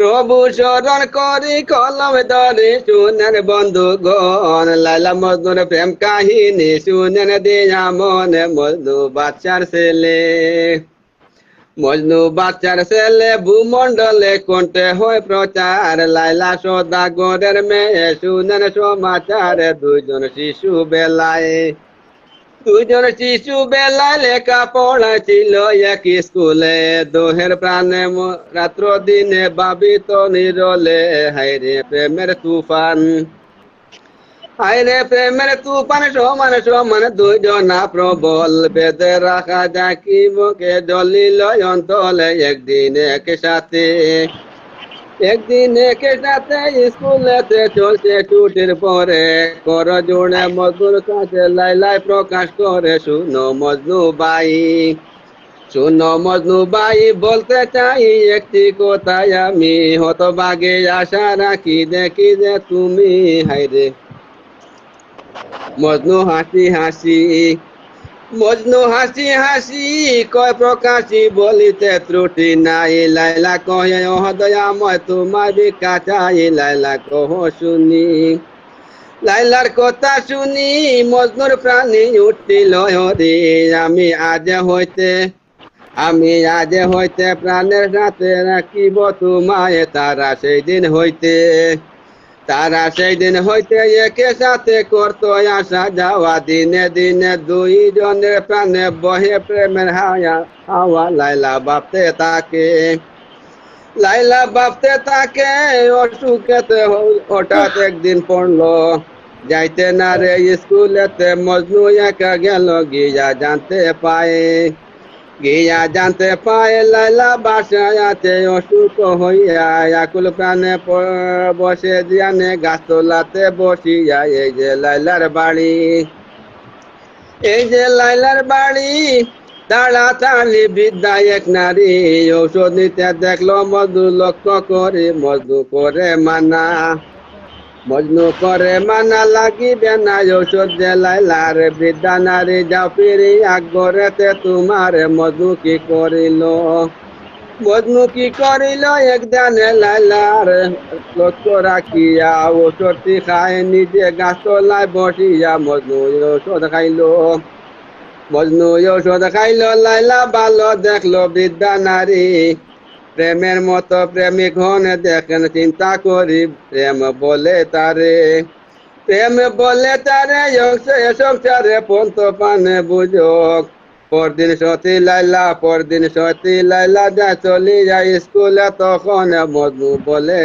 প্রভু শরণ করি, কলম ধরে শুনেন বন্ধু গণ লাইলা মজনুর প্রেম কাহিনী শুনেন দিয়া মনে মজনু বাচ্চার ছেলে। মজনু বাচ্চার ছেলে ভূমন্ডলে কোনটে হয় প্রচার। লাইলা সদাগরের মেয়ে শুনেন সমাচার দুইজন শিশু বেলায়। দুজন শিশু বেলায় লেখা পড়া ছিল এক স্কুলে। দোহের প্রাণে রাত্র দিনে বাবিত নিরলে হাইরে প্রেমের তুফান। হাইরে প্রেমের তুফান, সমান সমান দুজনা প্রবল। বেদে রাখা যাকি মুখে জলিল অন্তলে একদিন এক সাথে। একদিন একে সাথে স্কুলেতে চলছে ছুটির পরে। কর জোড়ে মজুর কাছে লাইলাই প্রকাশ করে, শুনো মজনু বাই। শুনো মজনু বাই, বলতে চাই একটি কথাই আমি হতভাগে আশা রাখি, দেখি যে তুমি হাইরে মজনু হাসি হাসি মজনু হাসি হাসি কয় প্রকাশী বলিতে ত্রুটি নাই। লাইলা কহে, ওহ দয়াময়, তোমার চাই লাইলা কহ শুনি। লাইলার কথা শুনি মজনুর প্রাণী উঠিল হরি, আমি আজ হইতে, আমি আজ হইতে প্রাণের সাথে রাখিব তোমায়, তারা সেই দিন হইতে। তারা সেই দিন হইতে একে সাথে করতো আসা যাওয়া। দিনে দিনে দুই জনের প্রাণে বহে প্রেমের হাওয়া হাওয়া। লাইলা বাপতে তাকে লাইলা বাপতে তাকে অসুখেতে হঠাৎ একদিন পড়ল। যাইতে না রে, স্কুলেতে মজনু একা গেল, গিয়া জানতে পায় গিয়া জানতে পায় লাইলা বাসায় আছে অসুখ হইয়া আকুল প্রাণে বসে দিয়ানে গাছতলাতে বসিয়া এই যে লাইলার বাড়ি। এই যে লাইলার বাড়ি তাড়াতাড়ি বিদ্যা এক নারী, ঔষধ নিতে দেখল মধু লক্ষ্য করে, মধু করে মানা। মজনু করে মানা লাগিবে না ঔষধ যে লাইলার বিদ্যা নারী যাও ফিরি আগরেতে তোমার মধু কি করিল? মজনু কি করিল? একদানে লাইলার লক্ষ্য রাখিয়া ঔষধটি খায়, নিজে গাছতলায় বসিয়া মজনু ঔষধ খাইল। মজনু ঔষধ খাইল লাইলা ভালো দেখল বিদ্যা নারী প্রেমের মতো প্রেমিক হন দেখেন, চিন্তা করি প্রেম বলে তারে। প্রেম বলে তারে সংসারে পন্ত পানে বুঝক। পরদিন সতী লাইলা, পরদিন সতী লাইলা, যা চলি যায় স্কুলে তখন মধু বলে